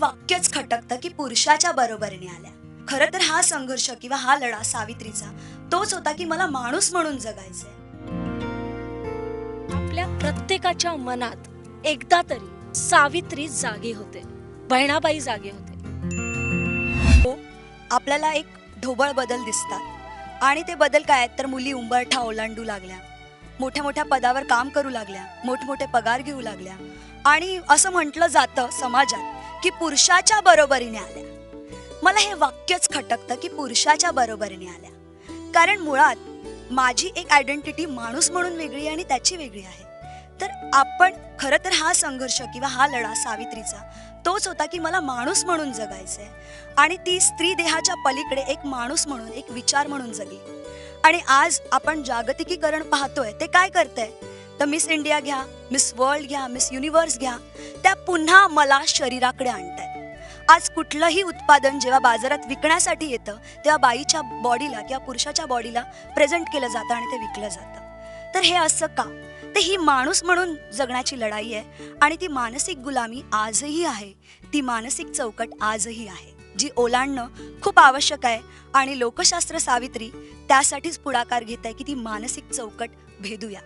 वाक्यच खटकतं की पुरुषाच्या बरोबरीने आल्या. खरं तर हा संघर्ष किंवा हा लढा सावित्रीचा तोच होता की मला माणूस म्हणून जगायचंय. आपल्या प्रत्येकाच्या मनात एकदा तरी सावित्री जागी होते बहिणाबाई जागे होते. आपल्याला एक ढोबळ बदल दिसतात. आणि ते बदल काय तर मुली उंबरठा ओलांडू लागल्या. मोठ्या मोठ्या पदावर काम करू लागल्या. मोठमोठे पगार घेऊ लागल्या. आणि असं म्हटलं जातं समाजात. की पुरुषाच्या बरोबरीने आल्या. मला हे वाक्यच खटकतं की पुरुषाच्या बरोबरीने आल्या. कारण मुळात माझी एक आयडेंटिटी माणूस म्हणून वेगळी आहे आणि त्याची वेगळी आहे. तर आपण खरं तर हा संघर्ष किंवा हा लढा सावित्रीचा तोच होता की मला माणूस म्हणून जगायचंय आणि ती स्त्री देहाच्या पलीकडे एक माणूस म्हणून एक विचार म्हणून जगली. आणि आज आपण जागतिकीकरण पाहतोय ते काय करतंय? तर मिस इंडिया घ्या मिस वर्ल्ड घ्या मिस युनिव्हर्स घ्या त्या पुन्हा मला शरीराकडे आणतायत. आज कुठलंही उत्पादन जेव्हा बाजारात विकण्यासाठी येतं तेव्हा बाईच्या बॉडीला किंवा पुरुषाच्या बॉडीला प्रेझेंट केलं जातं आणि ते विकलं जातं. तर हे असं का? तर ही माणूस म्हणून जगण्याची लढाई आहे आणि ती मानसिक गुलामी आजही आहे. ती मानसिक चौकट आजही आहे. जी ओलांडणं खूप आवश्यक आहे आणि लोकशास्त्र सावित्री त्यासाठीच पुढाकार घेत आहे की ती मानसिक चौकट भेदूया.